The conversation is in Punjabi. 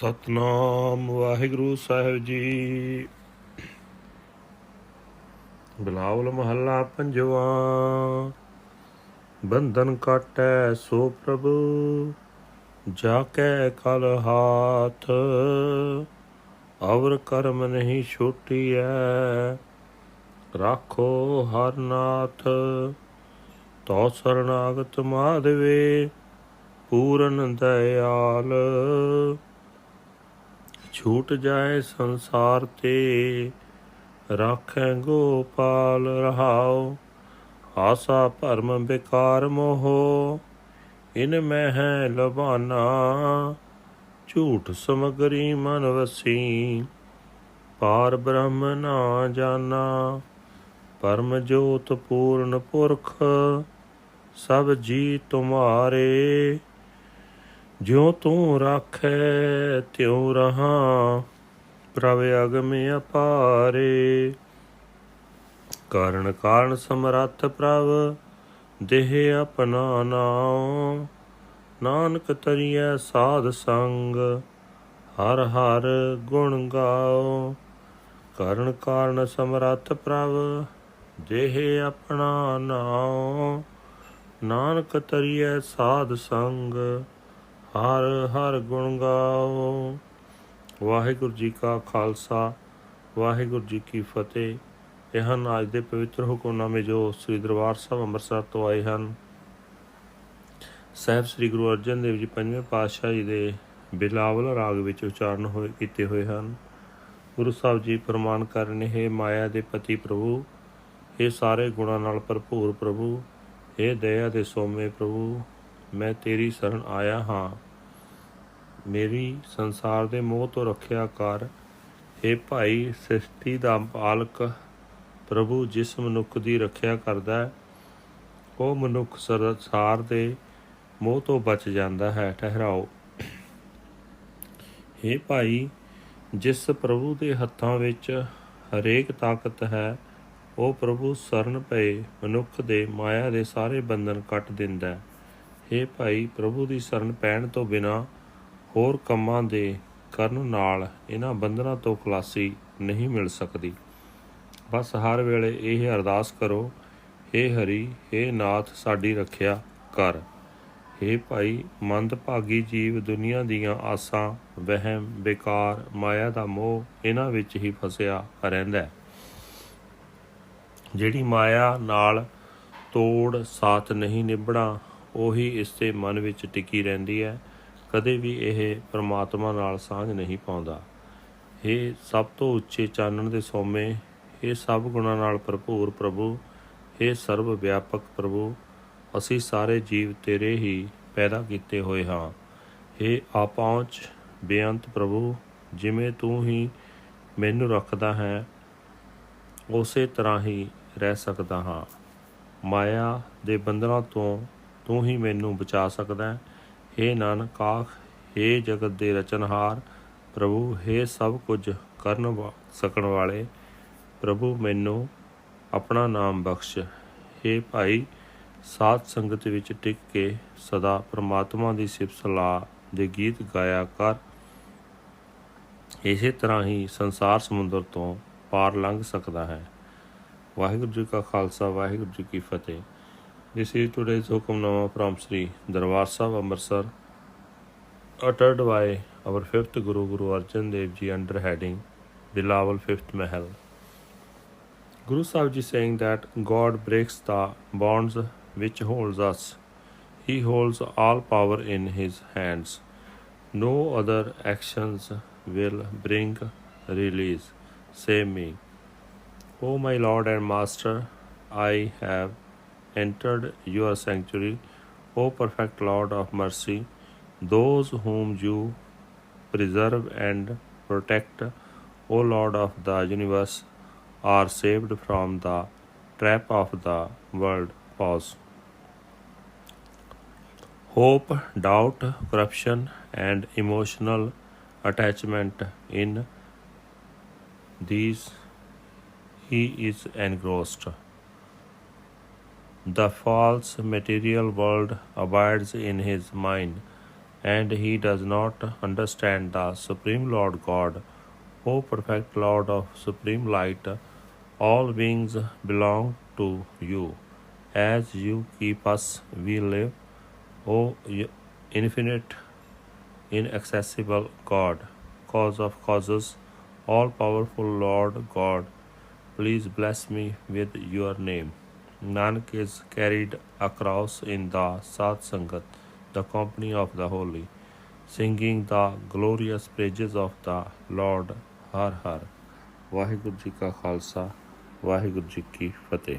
ਸਤਨਾਮ ਵਾਹਿਗੁਰੂ ਸਾਹਿਬ ਜੀ। ਬਿਲਾਵਲ ਮਹੱਲਾ ਪੰਜਵਾ, ਬੰਧਨ ਕਾਟੈ ਸੋ ਪ੍ਰਭੂ ਜਾ ਕੈ ਕਲ ਹਾਥ, ਅਵਰ ਕਰਮ ਨਹੀਂ ਛੋਟੀਐ, ਰਾਖੋ ਹਰ ਨਾਥ। ਤੋ ਸਰਨਾਗਤ ਮਾਧਵੇ, ਪੂਰਨ ਦਇਆਲ। ਛੂਟ ਜਾਏ ਸੰਸਾਰ ਤੇ, ਰਾਖੈ ਗੋਪਾਲ ਰਹਾਉ, ਆਸਾ ਭਰਮ ਬਿਕਾਰ ਮੋਹ, ਇਨ ਮੈਂ ਹੈ ਲਬਾਨਾ ਝੂਠ ਸਮਗਰੀ ਮਨ ਵਸੀ, ਪਾਰ ਬ੍ਰਹਮ ਨਾ ਜਾਣਾ ਪਰਮ ਜੋਤ ਪੂਰਨ ਪੁਰਖ, ਸਭ ਜੀ ਤੁਮਾਰੇ ਜਿਉ ਤੂੰ ਰਾਖੈ, ਤਿਉ ਰਹਾ, ਪ੍ਰਭ ਅਗਮ ਅਪਾਰੇ। ਕਾਰਣ ਕਾਰਣ ਸਮਰੱਥ ਪ੍ਰਭ, ਦੇਹ ਆਪਣਾ ਨਾਉ। ਨਾਨਕ ਤਰੀਐ ਸਾਧ ਸੰਗ, ਹਰ ਹਰ ਗੁਣ ਗਾਓ ਕਾਰਣ ਕਾਰਣ ਸਮਰੱਥ ਪ੍ਰਭ, ਦੇਹ ਆਪਣਾ ਨਾਉ। ਨਾਨਕ ਤਰੀਐ ਸਾਧ ਸੰਗ ਹਰ ਹਰ ਗੁਣ ਗਾਓ। ਵਾਹਿਗੁਰੂ ਜੀ ਕਾ ਖਾਲਸਾ, ਵਾਹਿਗੁਰੂ ਜੀ ਕੀ ਫਤਿਹ। ਇਹ ਹਨ ਅੱਜ ਦੇ ਪਵਿੱਤਰ ਹੁਕਮਨਾਮੇ ਜੋ ਸ੍ਰੀ ਦਰਬਾਰ ਸਾਹਿਬ ਅੰਮ੍ਰਿਤਸਰ ਤੋਂ ਆਏ ਹਨ। ਸਾਹਿਬ ਸ੍ਰੀ ਗੁਰੂ ਅਰਜਨ ਦੇਵ ਜੀ ਪੰਜਵੇਂ ਪਾਤਸ਼ਾਹ ਜੀ ਦੇ ਬਿਲਾਵਲ ਰਾਗ ਵਿੱਚ ਉਚਾਰਨ ਹੋਏ, ਕੀਤੇ ਹੋਏ ਹਨ। ਗੁਰੂ ਸਾਹਿਬ ਜੀ ਪ੍ਰਮਾਣ ਕਰ ਰਹੇ ਨੇ ਮਾਇਆ ਦੇ ਪਤੀ ਪ੍ਰਭੂ ਇਹ ਸਾਰੇ ਗੁਣਾਂ ਨਾਲ ਭਰਪੂਰ ਪ੍ਰਭੂ ਇਹ ਦਇਆ ਦੇ ਸੋਮੇ ਪ੍ਰਭੂ ਮੈਂ ਤੇਰੀ ਸ਼ਰਨ ਆਇਆ ਹਾਂ। ਮੇਰੀ ਸੰਸਾਰ ਦੇ ਮੋਹ ਤੋਂ ਰੱਖਿਆ ਕਰ। ਇਹ ਭਾਈ, ਸ੍ਰਿਸ਼ਟੀ ਦਾ ਪਾਲਕ ਪ੍ਰਭੂ ਜਿਸ ਮਨੁੱਖ ਦੀ ਰੱਖਿਆ ਕਰਦਾ ਹੈ, ਉਹ ਮਨੁੱਖ ਸੰਸਾਰ ਦੇ ਮੋਹ ਤੋਂ ਬਚ ਜਾਂਦਾ ਹੈ। ਠਹਿਰਾਓ। ਇਹ ਭਾਈ, ਜਿਸ ਪ੍ਰਭੂ ਦੇ ਹੱਥਾਂ ਵਿੱਚ ਹਰੇਕ ਤਾਕਤ ਹੈ, ਉਹ ਪ੍ਰਭੂ ਸਰਨ ਪਏ ਮਨੁੱਖ ਦੇ ਮਾਇਆ ਦੇ ਸਾਰੇ ਬੰਧਨ ਕੱਟ ਦਿੰਦਾ ਹੈ। हे ਭਾਈ ਪ੍ਰਭੂ ਦੀ ਸ਼ਰਨ ਪੈਣ ਤੋਂ ਬਿਨਾ ਹੋਰ ਕੰਮਾਂ ਦੇ ਕਰਨ ਨਾਲ ਇਹਨਾਂ ਬੰਧਨਾਂ ਤੋਂ ਖਲਾਸੀ ਨਹੀਂ ਮਿਲ ਸਕਦੀ ਬਸ ਹਰ ਵੇਲੇ ਇਹ ਅਰਦਾਸ ਕਰੋ हे ਹਰੀ हे ਨਾਥ ਸਾਡੀ ਰੱਖਿਆ ਕਰ हे ਭਾਈ ਮੰਦ ਭਾਗੀ ਜੀਵ ਦੁਨੀਆ ਦੀਆਂ ਆਸਾਂ ਵਹਿਮ ਬੇਕਾਰ ਮਾਇਆ ਦਾ ਮੋਹ ਇਹਨਾਂ ਵਿੱਚ ਹੀ ਫਸਿਆ ਰਹਿੰਦਾ ਹੈ ਜਿਹੜੀ ਮਾਇਆ ਨਾਲ ਤੋੜ ਸਾਥ ਨਹੀਂ ਨਿਭਣਾ ਉਹੀ ਇਸ ਦੇ ਮਨ ਵਿੱਚ ਟਿਕੀ ਰਹਿੰਦੀ ਹੈ, ਕਦੇ ਵੀ ਇਹ ਪ੍ਰਮਾਤਮਾ ਨਾਲ ਸਾਂਝ ਨਹੀਂ ਪਾਉਂਦਾ। ਇਹ ਸਭ ਤੋਂ ਉੱਚੇ ਚਾਨਣ ਦੇ ਸੋਮੇ ਇਹ ਸਭ ਗੁਣਾਂ ਨਾਲ ਭਰਪੂਰ ਪ੍ਰਭੂ ਇਹ ਸਰਵ ਵਿਆਪਕ ਪ੍ਰਭੂ, ਅਸੀਂ ਸਾਰੇ ਜੀਵ ਤੇਰੇ ਹੀ ਪੈਦਾ ਕੀਤੇ ਹੋਏ ਹਾਂ। ਇਹ ਆਪਹੁੰਚ, ਬੇਅੰਤ ਪ੍ਰਭੂ, ਜਿਵੇਂ ਤੂੰ ਹੀ ਮੈਨੂੰ ਰੱਖਦਾ ਹੈ, ਉਸੇ ਤਰ੍ਹਾਂ ਹੀ ਰਹਿ ਸਕਦਾ ਹਾਂ। ਮਾਇਆ ਦੇ ਬੰਧਨਾਂ ਤੋਂ ਤੂੰ ਹੀ ਮੈਨੂੰ ਬਚਾ ਸਕਦਾ ਹੈ हे ਨਾਨਕ ਆਖ हे ਜਗਤ ਦੇ ਰਚਨਹਾਰ ਪ੍ਰਭੂ हे ਸਭ ਕੁਝ ਕਰਨ ਵਾ- ਸਕਣ ਵਾਲੇ ਪ੍ਰਭੂ ਮੈਨੂੰ ਆਪਣਾ ਨਾਮ ਬਖਸ਼ हे ਭਾਈ ਸਾਧ ਸੰਗਤ ਵਿੱਚ ਟਿਕ ਕੇ ਸਦਾ ਪ੍ਰਮਾਤਮਾ ਦੀ ਸਿਫਤ ਸਲਾਹ ਦੇ ਗੀਤ ਗਾਇਆ ਕਰ ਇਸੇ ਤਰ੍ਹਾਂ ਹੀ ਸੰਸਾਰ ਸਮੁੰਦਰ ਤੋਂ ਪਾਰ ਲੰਘ ਸਕਦਾ ਹੈ ਵਾਹਿਗੁਰੂ ਜੀ ਕਾ ਖਾਲਸਾ ਵਾਹਿਗੁਰੂ ਜੀ ਕੀ ਫਤਿਹ This is today's Hukamnama from Sri Darbar Sahib Amritsar uttered by our fifth Guru Guru Arjan Dev Ji under heading Bilawal Fifth Mahal. Guru Sahib Ji saying that God breaks the bonds which holds us. He holds all power in his hands. No other actions will bring release. Save me. O my Lord and Master, I have entered your sanctuary, O perfect Lord of mercy. Those whom you preserve and protect, O Lord of the universe, are saved from the trap of the world. Pause. Hope, doubt, corruption, and emotional attachment in these he is engrossed. The false material world abides in his mind. and he does not understand the Supreme Lord God, O perfect Lord of supreme light, all beings belong to you. As you keep us, we live. O infinite, inaccessible God, cause of causes, all powerful Lord God, please bless me with your name. Nanak is carried across in the Sat Sangat, the company of the holy, singing the glorious praises of the Lord Har Har. Waheguru ji ਕਾ ਖਾਲਸਾ ਵਾਹਿਗੁਰੂ ਜੀ ਕੀ ਫਤਿਹ